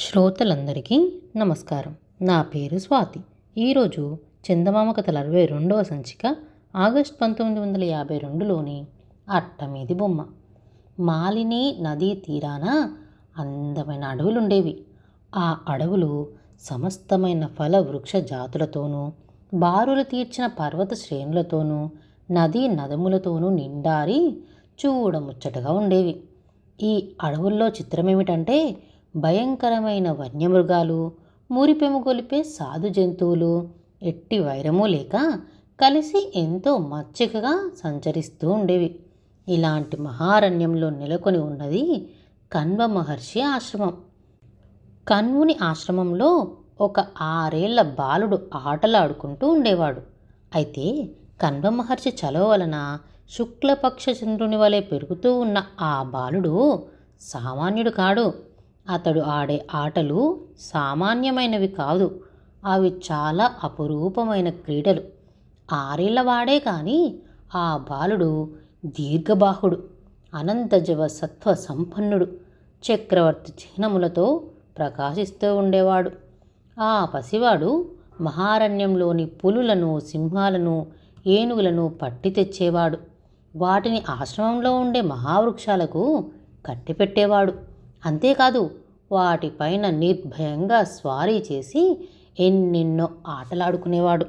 శ్రోతలందరికీ నమస్కారం. నా పేరు స్వాతి. ఈరోజు చందమామ కథల అరవై రెండవ సంచిక ఆగస్ట్ పంతొమ్మిది వందల యాభై రెండులోని అట్టమీది బొమ్మ. మాలిని నదీ తీరాన అందమైన అడవులు ఉండేవి ఆ అడవులు సమస్తమైన ఫల వృక్ష జాతులతోనూ బారులు తీర్చిన పర్వత శ్రేణులతోనూ నదీ నదములతోనూ నిండారి చూడముచ్చటగా ఉండేవి. ఈ అడవుల్లో చిత్రమేమిటంటే భయంకరమైన వన్యమృగాలు మురిపెముగొలిపే సాధు జంతువులు ఎట్టి వైరము లేక కలిసి ఎంతో మచ్చికగా సంచరిస్తూ ఉండేవి. ఇలాంటి మహారణ్యంలో నెలకొని ఉన్నది కన్వ మహర్షి ఆశ్రమం. కన్వుని ఆశ్రమంలో ఒక ఆరేళ్ళ బాలుడు ఆటలాడుకుంటూ ఉండేవాడు. అయితే కన్వ మహర్షి చలవ వలన శుక్లపక్ష చంద్రుని వలె పెరుగుతూ ఉన్న ఆ బాలుడు సామాన్యుడు కాడు. అతడు ఆడే ఆటలు సామాన్యమైనవి కాదు. అవి చాలా అపురూపమైన క్రీడలు. ఆరేళ్ళవాడే కానీ ఆ బాలుడు దీర్ఘబాహుడు అనంతజవ సత్వ సంపన్నుడు చక్రవర్తి చిహ్నములతో ప్రకాశిస్తూ ఉండేవాడు. ఆ పసివాడు మహారణ్యంలోని పులులను సింహాలను ఏనుగులను పట్టి తెచ్చేవాడు. వాటిని ఆశ్రమంలో ఉండే మహావృక్షాలకు కట్టిపెట్టేవాడు. అంతేకాదు వాటిపైన నిర్భయంగా స్వారీ చేసి ఎన్నెన్నో ఆటలాడుకునేవాడు.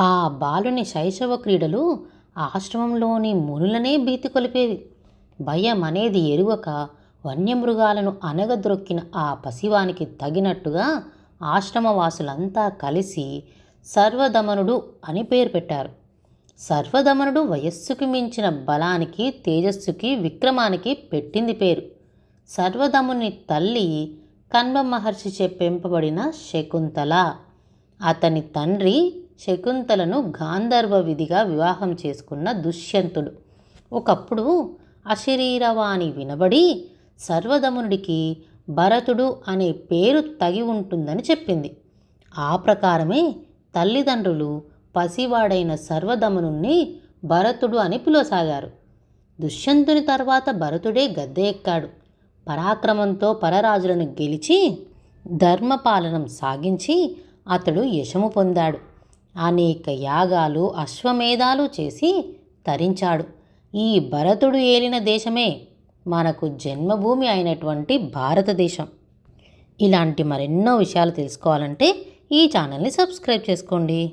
ఆ బాలుని శైశవ క్రీడలు ఆశ్రమంలోని మునులనే భీతి కొలిపేవి. భయం అనేది ఎరువక వన్యమృగాలను అనగద్రొక్కిన ఆ పసివానికి తగినట్టుగా ఆశ్రమవాసులంతా కలిసి సర్వదమనుడు అని పేరు పెట్టారు. సర్వదమనుడు వయస్సుకు మించిన బలానికి తేజస్సుకి విక్రమానికి పెట్టింది పేరు. సర్వదముని తల్లి కన్వ మహర్షిచే పెంపబడిన శకుంతల. అతని తండ్రి శకుంతలను గాంధర్వ విధిగా వివాహం చేసుకున్న దుష్యంతుడు. ఒకప్పుడు అశరీరవాణి వినబడి సర్వదమునుడికి భరతుడు అనే పేరు తగి ఉంటుందని చెప్పింది. ఆ ప్రకారమే తల్లిదండ్రులు పసివాడైన సర్వదమనుణ్ణి భరతుడు అని పిలువసాగారు. దుష్యంతుని తర్వాత భరతుడే గద్దె ఎక్కాడు. పరాక్రమంతో పరరాజులను గెలిచి ధర్మపాలనం సాగించి అతడు యశము పొందాడు. అనేక యాగాలు అశ్వమేధాలు చేసి తరించాడు. ఈ భరతుడు ఏలిన దేశమే మనకు జన్మభూమి అయినటువంటి భారతదేశం. ఇలాంటి మరెన్నో విషయాలు తెలుసుకోవాలంటే ఈ ఛానల్ని సబ్స్క్రైబ్ చేసుకోండి.